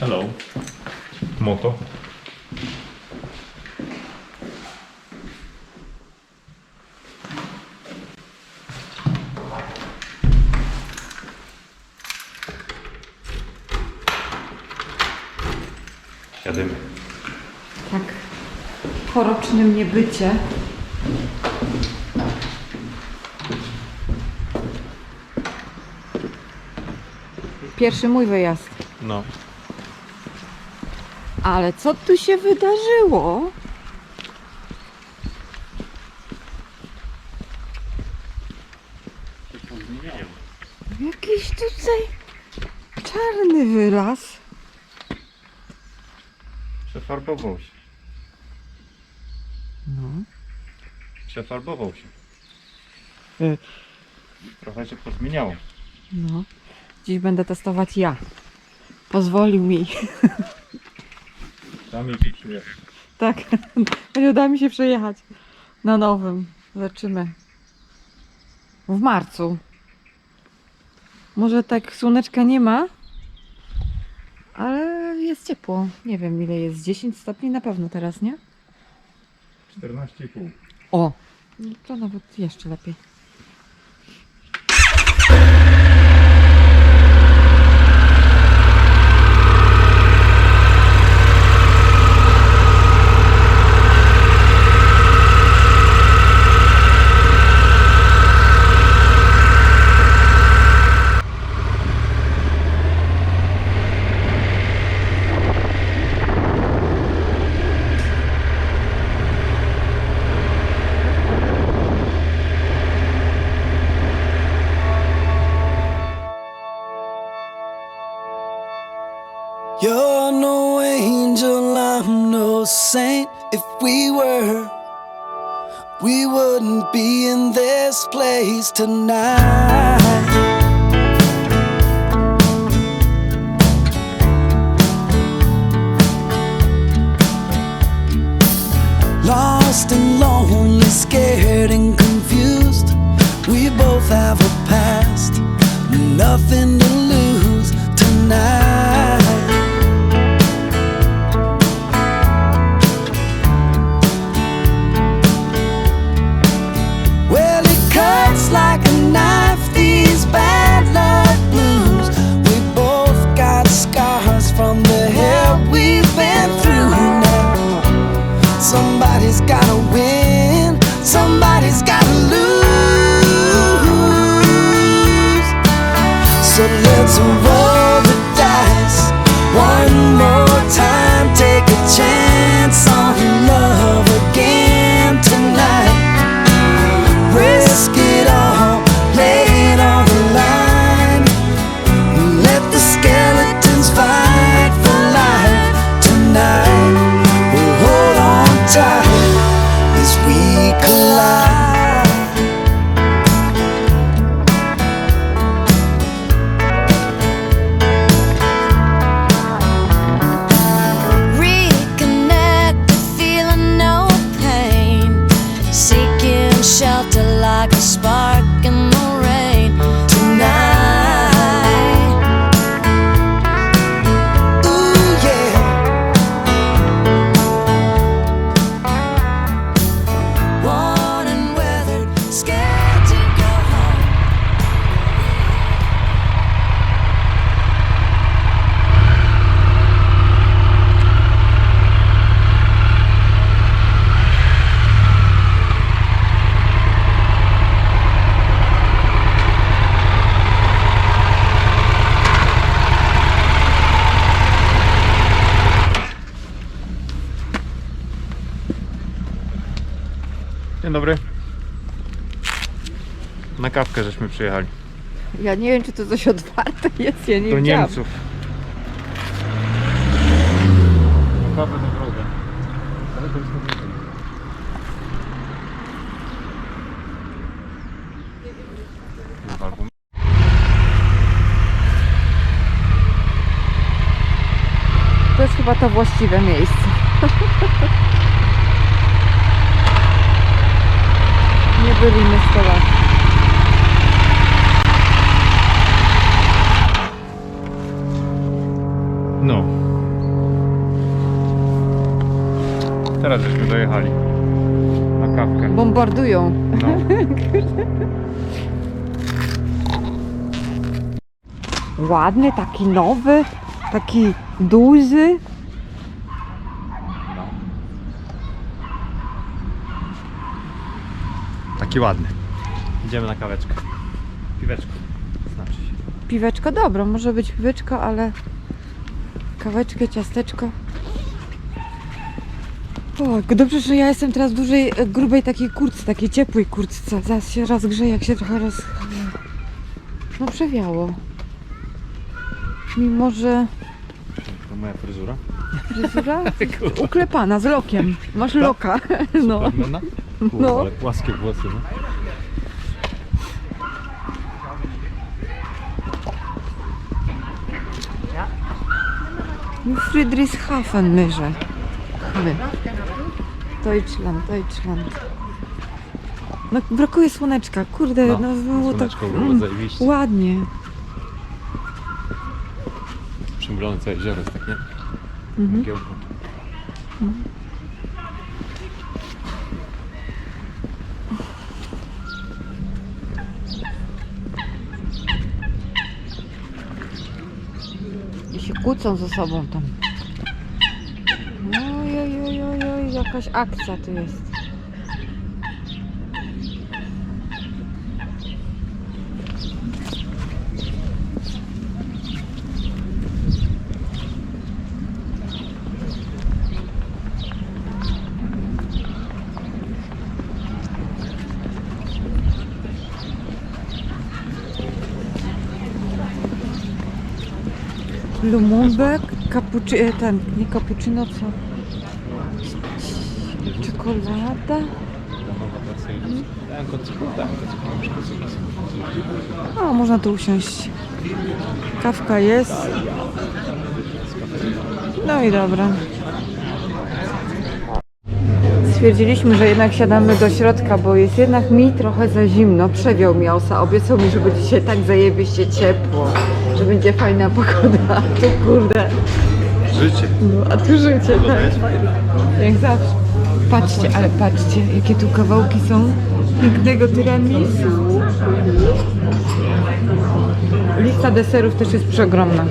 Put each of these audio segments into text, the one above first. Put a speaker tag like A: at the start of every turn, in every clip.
A: Hello. Moto. Jadymy.
B: Tak. Po rocznym niebycie. Pierwszy mój wyjazd.
A: No.
B: Ale co tu się wydarzyło? Jakiś tutaj czarny wyraz.
A: Przefarbował się.
B: No.
A: Przefarbował się.
B: Y.
A: Trochę się pozmieniało.
B: No. Dziś będę testować ja. Pozwolił mi.
A: Tam jeździ przyjechać.
B: Tak. Nie uda mi się przejechać na nowym. Zobaczymy. W marcu. Może tak słoneczka nie ma, ale jest ciepło. Nie wiem ile jest. 10 stopni na pewno teraz, nie?
A: 14,5.
B: O! No To nawet jeszcze lepiej.
C: If we were, we wouldn't be in this place tonight. Lost and lonely, scared and confused. We both have a past, nothing to from the hell we've been through now. Somebody's gotta win,
A: dobry. Na kawkę żeśmy przyjechali.
B: Ja nie wiem, czy to coś otwarte jest, ja nie
A: Do
B: widziałam.
A: Niemców. Na kawę na drogę. Ale to jest To
B: jest chyba to właściwe miejsce. wyliny z towaru.
A: No.
C: Teraz żeśmy dojechali. Na kawkę.
B: Bombardują.
C: No.
B: Ładny, taki nowy, taki duży.
C: Taki ładny. Idziemy na kaweczkę. Piweczko. Znaczy się.
B: Piweczko, dobra, może być piweczko, ale kaweczkę, ciasteczko. O, dobrze, że ja jestem teraz w dużej, e, grubej takiej kurtce, takiej ciepłej kurtce. Zaraz się rozgrzeje, jak się trochę roz... No przewiało. Mimo, że
C: To moja fryzura.
B: fryzura uklepana z lokiem. Masz loka. No.
C: Supermana? Kurwa,
B: No.
C: ale płaskie włosy, no.
B: Friedrichshafen myrze. My. Deutschland, Deutschland. No brakuje słoneczka, kurde, no,
C: No,
B: było tak mm, ładnie.
C: Przymglone całe jezioro jest tak, nie?
B: Mhm.
C: Mgiełko.
B: I się kłócą ze sobą tam. Oj, oj, oj, oj, oj, jakaś akcja tu jest. Lumumbe, kapuczy, e, ten, nie cappuccino, co? Czekolada? O, można tu usiąść. Kawka jest. No i dobra. Stwierdziliśmy, że jednak siadamy do środka, bo jest jednak mi trochę za zimno. Przewiał mi osa, obiecał mi, że będzie dzisiaj tak zajebiście ciepło, że będzie fajna pogoda. A tu kurde,
C: Życie.
B: no, a tu życie, tak. Jak zawsze. Patrzcie, ale patrzcie, jakie tu kawałki są pięknego tiramisu. Lista deserów też jest przeogromna.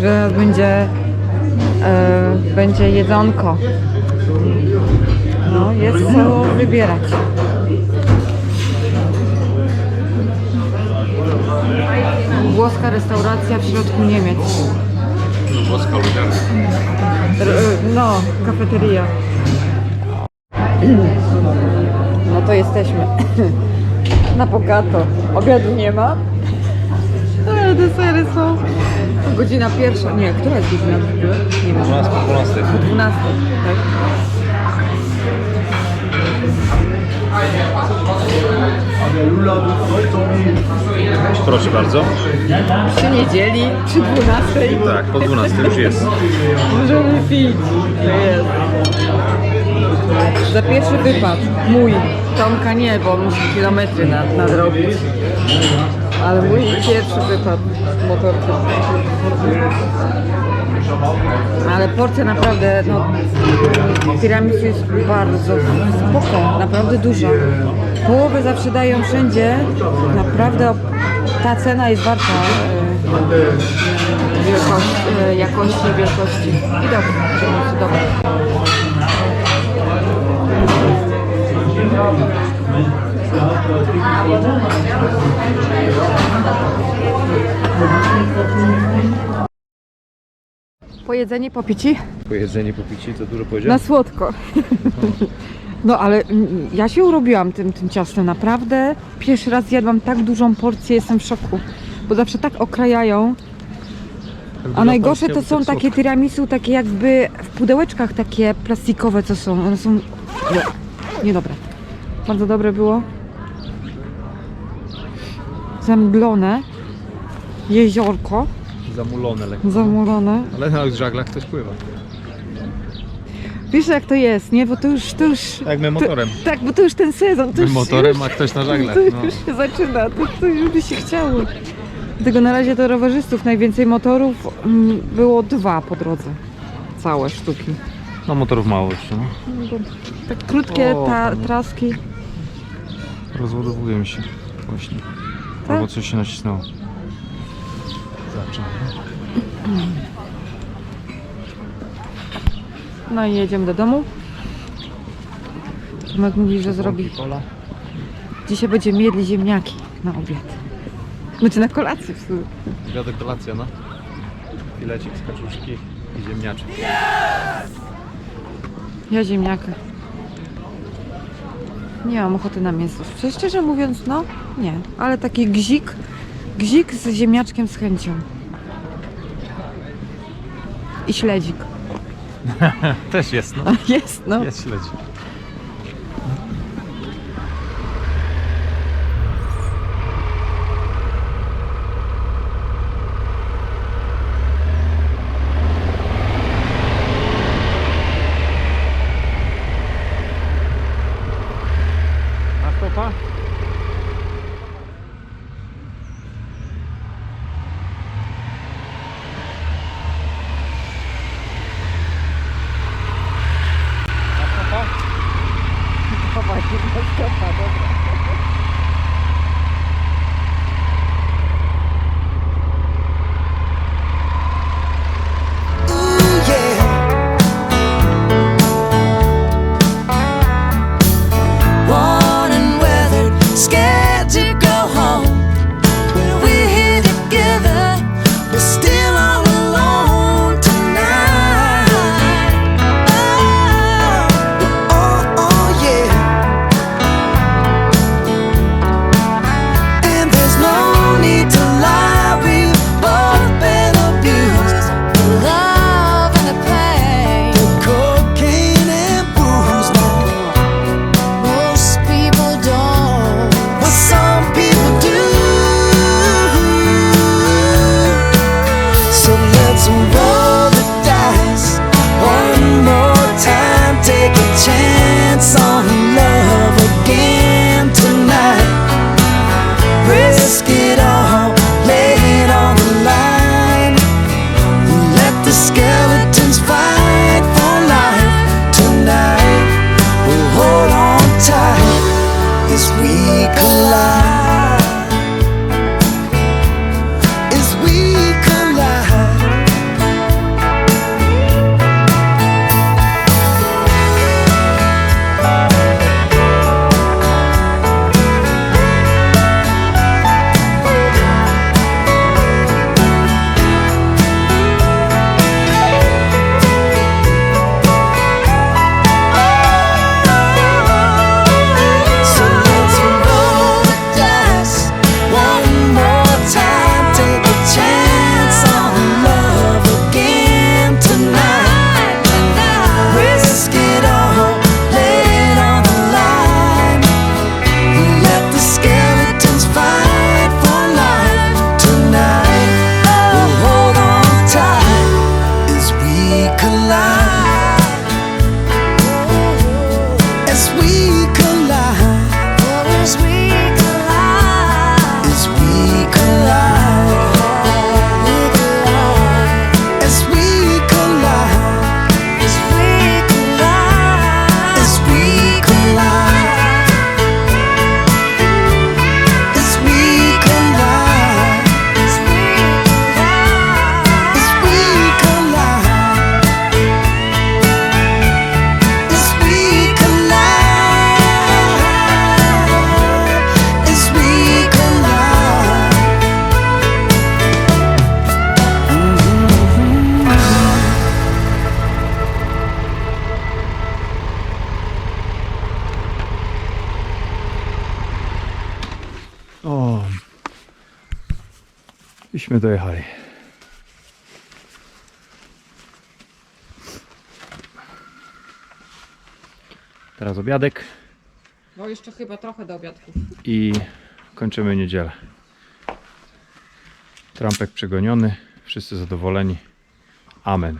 B: Że będzie, e, będzie jedzonko. No, jest co wybierać. Włoska restauracja w środku Niemiec.
C: Włoska ludziarnia.
B: R- No, kafeteria. No to jesteśmy. Na bogato. Obiadu nie ma. Ale desery są. Godzina pierwsza. Nie, która jest godzina? Nie wiem.
C: 12 po 12.
B: 12, tak?
C: Proszę bardzo.
B: Przy niedzieli, przy 12
C: Tak, po 12 już jest.
B: możemy pić. To jest. Za pierwszy wypad. Mój. Tomka nie, bo musi kilometry nad, nadrobić. Ale mój pierwszy wypad w motorce. Ale porcja naprawdę, no, tiramisu jest bardzo spoko, naprawdę duża. Połowę zawsze dają wszędzie, naprawdę ta cena jest warta e, wielkości, e, jakości wielkości. I dobra, tiramisu dobra. Pojedzenie, popici?
C: Po jedzeniu, po pici, to dużo
B: Na
C: powiedziałem?
B: słodko. No ale mm, ja się urobiłam tym, tym ciastem, naprawdę. Pierwszy raz jadłam tak dużą porcję, jestem w szoku. Bo zawsze tak okrajają. A najgorsze to są takie tiramisu, takie jakby w pudełeczkach takie plastikowe, co są. One są nie, niedobre. Bardzo dobre było. Zemdlone. Jeziorko
C: Zamulone lekko.
B: zamulone.
C: Ale na żaglach ktoś pływa.
B: Wiesz jak to jest, nie? Bo to już, to już...
C: Tak, my motorem.
B: To, tak, bo to już ten sezon. To
C: My
B: już,
C: motorem, a ktoś na żaglach.
B: To
C: No.
B: już się zaczyna, to, to już by się chciało. Dlatego na razie to rowerzystów najwięcej motorów mm, było dwa po drodze. Całe sztuki.
C: no motorów mało jeszcze. No.
B: no tak krótkie
C: O,
B: ta, traski.
C: Rozładowuję mi się właśnie.
B: Tak?
C: Albo coś się nacisnęło. Zaczynamy.
B: No i jedziemy do domu. Tomek mówi, że zrobi. Dzisiaj będzie mieli ziemniaki na obiad. Będzie na kolację w sumie.
C: Wiadomo kolacja, no. Filecik z kaczuszki i ziemniaczek.
B: Ja ziemniaka. Nie mam ochoty na mięso. Szczerze mówiąc, no nie. Ale taki gzik Gzik z ziemniaczkiem z chęcią. I śledzik.
C: Też jest, no.
B: Jest, no.
C: Jest śledzik. A stopa? Iśmy dojechali. Teraz obiadek
B: No jeszcze chyba trochę do obiadku.
C: i kończymy niedzielę. Trampek przegoniony, wszyscy zadowoleni. Amen.